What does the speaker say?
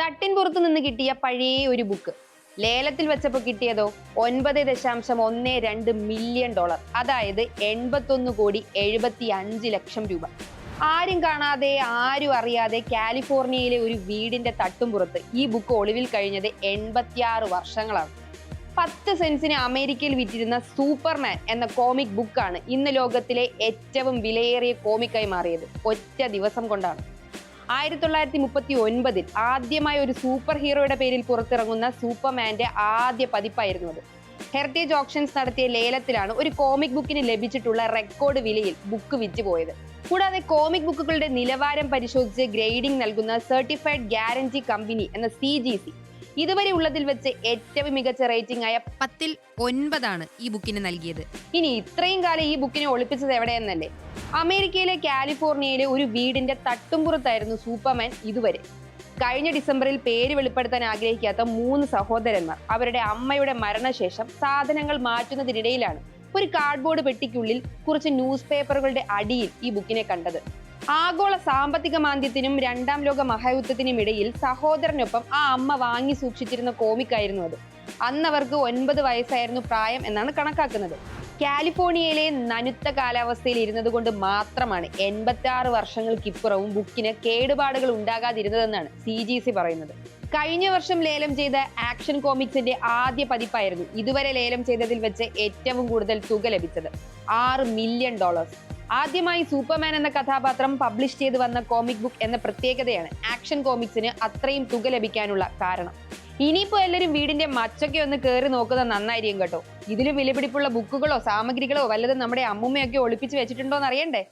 തട്ടിൻ പുറത്ത് നിന്ന് കിട്ടിയ പഴയ ഒരു ബുക്ക് ലേലത്തിൽ വെച്ചപ്പോൾ കിട്ടിയതോ? ഒൻപത് ദശാംശം ഒന്ന് രണ്ട് മില്യൺ ഡോളർ അതായത് എൺപത്തൊന്ന് കോടി എഴുപത്തി അഞ്ച് ലക്ഷം രൂപ. ആരും കാണാതെ ആരും അറിയാതെ കാലിഫോർണിയയിലെ ഒരു വീടിന്റെ തട്ടുംപുറത്ത് ഈ ബുക്ക് ഒളിവിൽ കഴിഞ്ഞത് എൺപത്തിയാറ് വർഷങ്ങളാണ്. പത്ത് സെൻസിന് അമേരിക്കയിൽ വിറ്റിരുന്ന സൂപ്പർമാൻ എന്ന കോമിക് ബുക്കാണ് ഇന്ന് ലോകത്തിലെ ഏറ്റവും വിലയേറിയ കോമിക്കായി മാറിയത്. ഒറ്റ ദിവസം കൊണ്ടാണ്. ആയിരത്തി തൊള്ളായിരത്തി മുപ്പത്തി ഒൻപതിൽ ആദ്യമായി ഒരു സൂപ്പർ ഹീറോയുടെ പേരിൽ പുറത്തിറങ്ങുന്ന സൂപ്പർമാന്റെ ആദ്യ പതിപ്പായിരുന്നു അത്. ഹെറിറ്റേജ് ഓപ്ഷൻസ് നടത്തിയ ലേലത്തിലാണ് ഒരു കോമിക് ബുക്കിന് ലഭിച്ചിട്ടുള്ള റെക്കോർഡ് വിലയിൽ ബുക്ക് വിറ്റുപോയത് കൂടാതെ കോമിക് ബുക്കുകളുടെ നിലവാരം പരിശോധിച്ച് ഗ്രേഡിംഗ് നൽകുന്ന സർട്ടിഫൈഡ് ഗ്യാരണ്ടി കമ്പനി എന്ന സി ജി സി ഇതുവരെ ഉള്ളതിൽ വെച്ച് ഏറ്റവും മികച്ച റേറ്റിംഗ് ആയ പത്തിൽ ഒൻപതാണ് ഈ ബുക്കിന് നൽകിയത്. ഇനി ഇത്രയും കാലം ഈ ബുക്കിനെ ഒളിപ്പിച്ചത് എവിടെയെന്നല്ലേ? അമേരിക്കയിലെ കാലിഫോർണിയയിലെ ഒരു വീടിന്റെ തട്ടുംപുറത്തായിരുന്നു സൂപ്പർമാൻ ഇതുവരെ. കഴിഞ്ഞ ഡിസംബറിൽ പേര് വെളിപ്പെടുത്താൻ ആഗ്രഹിക്കാത്ത മൂന്ന് സഹോദരന്മാർ അവരുടെ അമ്മയുടെ മരണശേഷം സാധനങ്ങൾ മാറ്റുന്നതിനിടയിലാണ് ഒരു കാർഡ്ബോർഡ് പെട്ടിക്കുള്ളിൽ കുറച്ച് ന്യൂസ് പേപ്പറുകളുടെ അടിയിൽ ഈ ബുക്കിനെ കണ്ടത്. ആഗോള സാമ്പത്തിക മാന്ദ്യത്തിനും രണ്ടാം ലോക മഹായുദ്ധത്തിനും ഇടയിൽ സഹോദരനൊപ്പം ആ അമ്മ വാങ്ങി സൂക്ഷിച്ചിരുന്ന കോമിക്കായിരുന്നു അത്. അന്നവർക്ക് ഒൻപത് വയസ്സായിരുന്നു പ്രായം എന്നാണ് കണക്കാക്കുന്നത്. കാലിഫോർണിയയിലെ നനുത്ത കാലാവസ്ഥയിൽ ഇരുന്നത് കൊണ്ട് മാത്രമാണ് എൺപത്തി ആറ് വർഷങ്ങൾക്കിപ്പുറവും ബുക്കിന് കേടുപാടുകൾ ഉണ്ടാകാതിരുന്നതെന്നാണ് സി ജി സി പറയുന്നത്. കഴിഞ്ഞ വർഷം ലേലം ചെയ്ത ആക്ഷൻ കോമിക്സിന്റെ ആദ്യ പതിപ്പായിരുന്നു ഇതുവരെ ലേലം ചെയ്തതിൽ വെച്ച് ഏറ്റവും കൂടുതൽ തുക ലഭിച്ചത് ആറ് മില്യൺ ഡോളേഴ്സ് ആദ്യമായി സൂപ്പർമാൻ എന്ന കഥാപാത്രം പബ്ലിഷ് ചെയ്ത് വന്ന കോമിക് ബുക്ക് എന്ന പ്രത്യേകതയാണ് ആക്ഷൻ കോമിക്സിന് അത്രയും തുക ലഭിക്കാനുള്ള കാരണം. ഇനിയിപ്പോ എല്ലാവരും വീടിന്റെ മച്ചൊക്കെ ഒന്ന് കയറി നോക്കുന്നത് നന്നായിരിക്കും കേട്ടോ. ഇതിലും വിലപിടിപ്പുള്ള ബുക്കുകളോ സാമഗ്രികളോ വല്ലതും നമ്മുടെ അമ്മൂമ്മയൊക്കെ ഒളിപ്പിച്ച് വെച്ചിട്ടുണ്ടോ എന്ന് അറിയണ്ടേ?